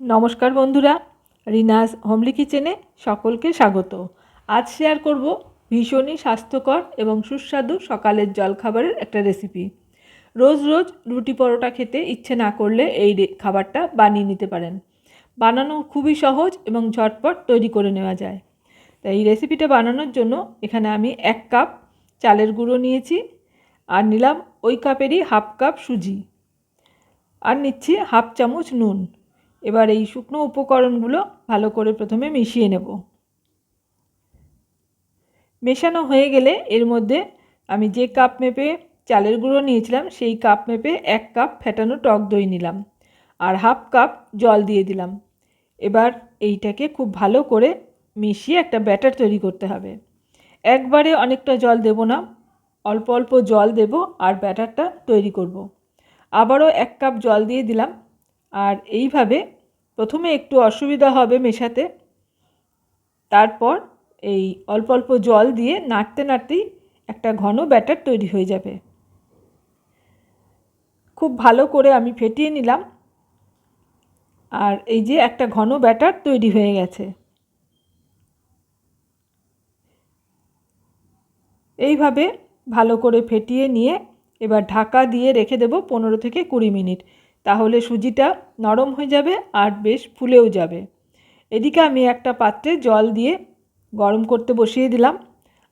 নমস্কার বন্ধুরা, রিনাস হোমলি কিচেনে সকলকে স্বাগত। আজ শেয়ার করব ভীষণই স্বাস্থ্যকর এবং সুস্বাদু সকালের জলখাবারের একটা রেসিপি রোজ রোজ রুটি পরোটা খেতে ইচ্ছে না করলে এই খাবারটা বানিয়ে নিতে পারেন। বানানো খুবই সহজ এবং ঝটপট তৈরি করে নেওয়া যায়। তাই এই রেসিপিটা বানানোর জন্য এখানে আমি এক কাপ চালের গুঁড়ো নিয়েছি আর নিলাম ওই কাপেরই হাফ কাপ সুজি। আর নিচ্ছি হাফ চামচ নুন। এবার এই শুকনো উপকরণগুলো ভালো করে প্রথমে মিশিয়ে নেব। মেশানো হয়ে গেলে এর মধ্যে আমি যে কাপ মেপে চালের গুঁড়ো নিয়েছিলাম, সেই কাপ মেপে এক কাপ ফেটানো টক দই নিলাম আর হাফ কাপ জল দিয়ে দিলাম। এবার এইটাকে খুব ভালো করে মিশিয়ে একটা ব্যাটার তৈরি করতে হবে। একবারে অনেকটা জল দেব না, অল্প অল্প জল দেব আর ব্যাটারটা তৈরি করব। আবারও এক কাপ জল দিয়ে দিলাম আর এইভাবে প্রথমে একটু অসুবিধা হবে মেশাতে। তারপর এই অল্প অল্প জল দিয়ে নাড়তে নাড়তেই একটা ঘন ব্যাটার তৈরি হয়ে যাবে। খুব ভালো করে আমি ফেটিয়ে নিলাম। আর এই যে একটা ঘন ব্যাটার তৈরি হয়ে গেছে। এইভাবে ভালো করে ফেটিয়ে নিয়ে এবার ঢাকা দিয়ে রেখে দেবো পনেরো থেকে কুড়ি মিনিট। তাহলে সুজিটা নরম হয়ে যাবে আর বেশ ফুলেও যাবে। এদিকে আমি একটা পাত্রে জল দিয়ে গরম করতে বসিয়ে দিলাম।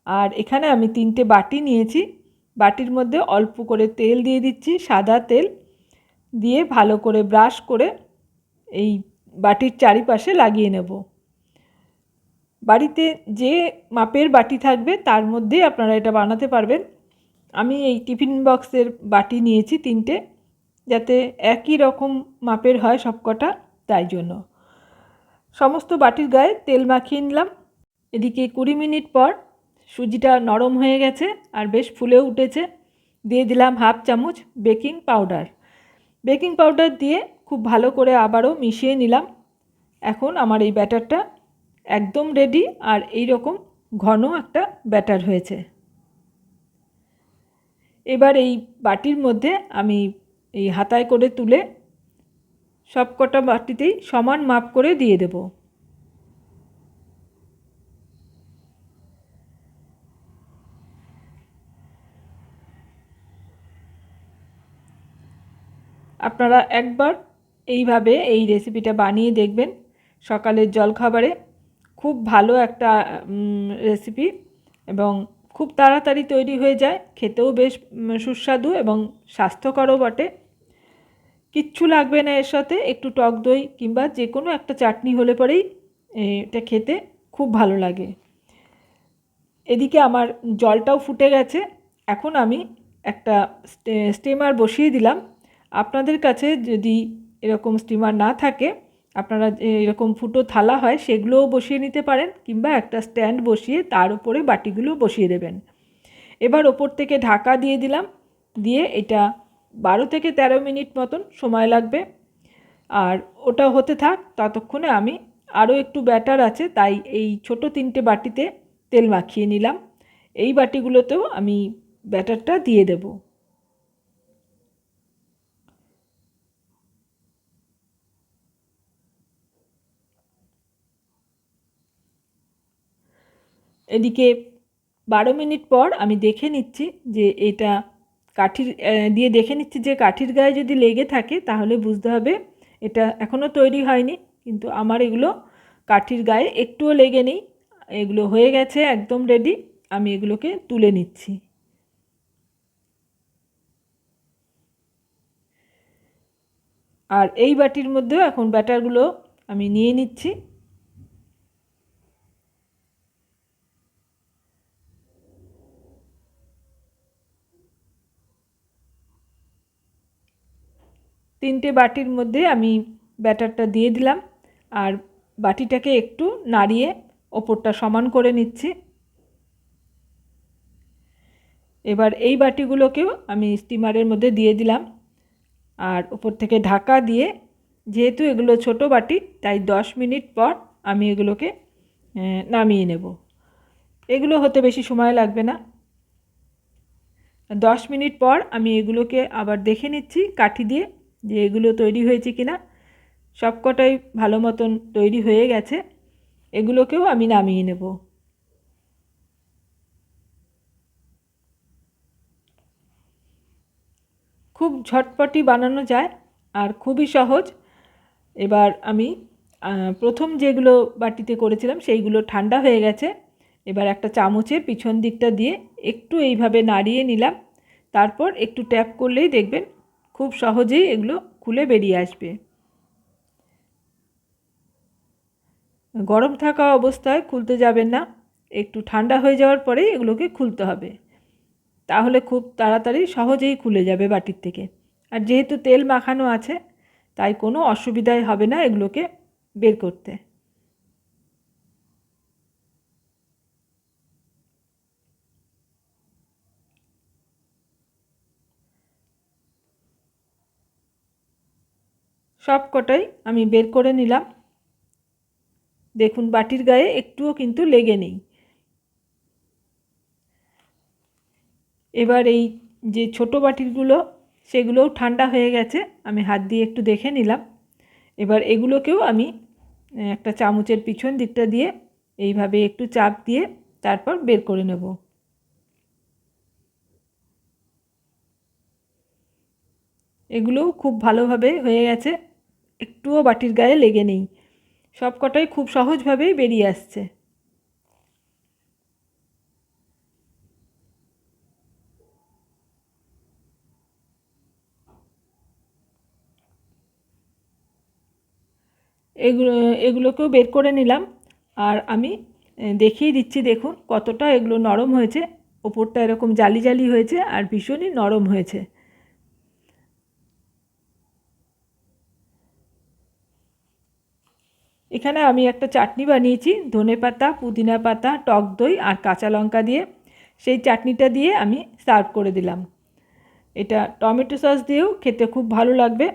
আর এখানে আমি তিনটে বাটি নিয়েছি। বাটির মধ্যে অল্প করে তেল দিয়ে দিচ্ছি, সাদা তেল দিয়ে ভালো করে ব্রাশ করে এই বাটির চারিপাশে লাগিয়ে নেব। বাড়িতে যে মাপের বাটি থাকবে তার মধ্যেই আপনারা এটা বানাতে পারবেন। আমি এই টিফিন বক্সের বাটি নিয়েছি তিনটে। যাতে একই রকম মাপের হয় সবকটা, তাই জন্য। সমস্ত বাটির গায়ে তেল মাখিয়ে নিলাম। এদিকে কুড়ি মিনিট পর সুজিটা নরম হয়ে গেছে আর বেশ ফুলে উঠেছে। দিয়ে দিলাম হাফ চামচ বেকিং পাউডার। বেকিং পাউডার দিয়ে খুব ভালো করে আবারও মিশিয়ে নিলাম। এখন আমার এই ব্যাটারটা একদম রেডি আর এই রকম ঘন একটা ব্যাটার হয়েছে। এবার এই বাটির মধ্যে আমি এই হাতায় করে তুলে সব কটা বাটিতেই সমান মাপ করে দিয়ে দেব। আপনারা একবার এইভাবে এই রেসিপিটা বানিয়ে দেখবেন। সকালের জলখাবারে খুব ভালো একটা রেসিপি এবং খুব তাড়াতাড়ি তৈরি হয়ে যায়। খেতেও বেশ সুস্বাদু এবং স্বাস্থ্যকরও বটে। কিচ্ছু লাগবে না এর সাথে, একটু টক দই কিংবা যে কোনো একটা চাটনি হলে পরেই এটা খেতে খুব ভালো লাগে। এদিকে আমার জলটাও ফুটে গেছে। এখন আমি একটা স্টিমার বসিয়ে দিলাম। আপনাদের কাছে যদি এরকম স্টিমার না থাকে, আপনারা এরকম ফুটো থালা হয় সেগুলোও বসিয়ে নিতে পারেন কিংবা একটা স্ট্যান্ড বসিয়ে তার উপরে বাটিগুলো বসিয়ে দেবেন। এবার ওপর থেকে ঢাকা দিয়ে দিলাম। দিয়ে এটা বারো থেকে তেরো মিনিট মতন সময় লাগবে। আর ওটা হতে থাক, ততক্ষণে আমি আরও একটু ব্যাটার আছে, তাই এই ছোট তিনটে বাটিতে তেল মাখিয়ে নিলাম। এই বাটিগুলোতেও আমি ব্যাটারটা দিয়ে দেবো। এদিকে বারো মিনিট পর আমি দেখে নিচ্ছি যে এটা কাঠির দিয়ে দেখে নিচ্ছি যে কাঠির গায়ে যদি লেগে থাকে তাহলে বুঝতে হবে এটা এখনও তৈরি হয়নি। কিন্তু আমার এগুলো কাঠির গায়ে একটুও লেগে নেই। এগুলো হয়ে গেছে একদম রেডি আমি এগুলোকে তুলে নিচ্ছি। আর এই বাটির মধ্যেও এখন ব্যাটারগুলো আমি নিয়ে নিচ্ছি। তিনটে বাটির মধ্যে আমি ব্যাটারটা দিয়ে দিলাম আর বাটিটাকে একটু নাড়িয়ে ওপরটা সমান করে নিচ্ছি। এবার এই বাটিগুলোকেও আমি স্টিমারের মধ্যে দিয়ে দিলাম আর ওপর থেকে ঢাকা দিয়ে যেহেতু এগুলো ছোট বাটি, তাই দশ মিনিট পর আমি এগুলোকে নামিয়ে নেব। এগুলো হতে বেশি সময় লাগবে না। দশ মিনিট পর আমি এগুলোকে আবার দেখে নিচ্ছি কাঠি দিয়ে। যে এগুলো তৈরি হয়েছে কি কিনা, সবকটাই ভালো মতন তৈরি হয়ে গেছে, এগুলোকেও আমি নামিয়ে নেব। খুব ঝটপটি বানানো যায় আর খুবই সহজ। এবার আমি প্রথম যেগুলো বাটিতে করেছিলাম সেইগুলো ঠান্ডা হয়ে গেছে। এবার একটা চামচের পিছন দিকটা দিয়ে একটু এইভাবে নাড়িয়ে নিলাম। তারপর একটু ট্যাপ করলেই দেখবেন খুব সহজেই এগুলো খুলে বেরিয়ে আসবে। গরম থাকা অবস্থায় খুলতে যাবেন না, একটু ঠান্ডা হয়ে যাওয়ার পরেই এগুলোকে খুলতে হবে। তাহলে খুব তাড়াতাড়ি সহজেই খুলে যাবে বাটির থেকে। আর যেহেতু তেল মাখানো আছে, তাই কোনো অসুবিধাই হবে না এগুলোকে বের করতে। সব কটাই আমি বের করে নিলাম। দেখুন, বাটির গায়ে একটুও কিন্তু লেগে নেই। এবার এই যে ছোট বাটিগুলো সেগুলোও ঠান্ডা হয়ে গেছে, আমি হাত দিয়ে একটু দেখে নিলাম। এবার এগুলোকেও আমি একটা চামচের পিছন দিকটা দিয়ে এইভাবে একটু চাপ দিয়ে তারপর বের করে নেব। এগুলোও খুব ভালোভাবে হয়ে গেছে। একটুও বাটির গায়ে লেগে নেই। সব কটাই খুব সহজভাবেই বেরিয়ে আসছে। এগুলো, এগুলোকেও বের করে নিলাম। আর আমি দেখিয়ে দিচ্ছি, দেখুন কতটা এগুলো নরম হয়েছে। ওপরটা এরকম জালি জালি হয়েছে আর ভীষণই নরম হয়েছে। এখানে আমি একটা চাটনি বানিয়েছি, ধনে পাতা, পুদিনা পাতা, টক দই আর কাঁচা লঙ্কা দিয়ে। সেই চাটনিটা দিয়ে আমি সার্ভ করে দিলাম। এটা টমেটো সস দিয়েও খেতে খুব ভালো লাগবে।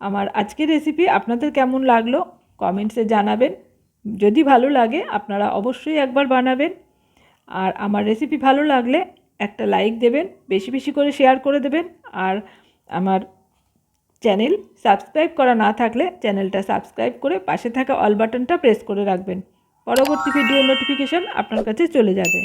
আমার আজকের রেসিপি আপনাদের কেমন লাগল কমেন্টসে জানাবেন। যদি ভালো লাগে আপনারা অবশ্যই একবার বানাবেন। আর আমার রেসিপি ভালো লাগলে একটা লাইক দেবেন, বেশি বেশি করে শেয়ার করে দেবেন। আর আমার চ্যানেল সাবস্ক্রাইব করা না থাকলে চ্যানেলটা সাবস্ক্রাইব করে পাশে থাকা অল বাটনটা প্রেস করে রাখবেন। পরবর্তী ভিডিও নোটিফিকেশান আপনার কাছে চলে যাবে।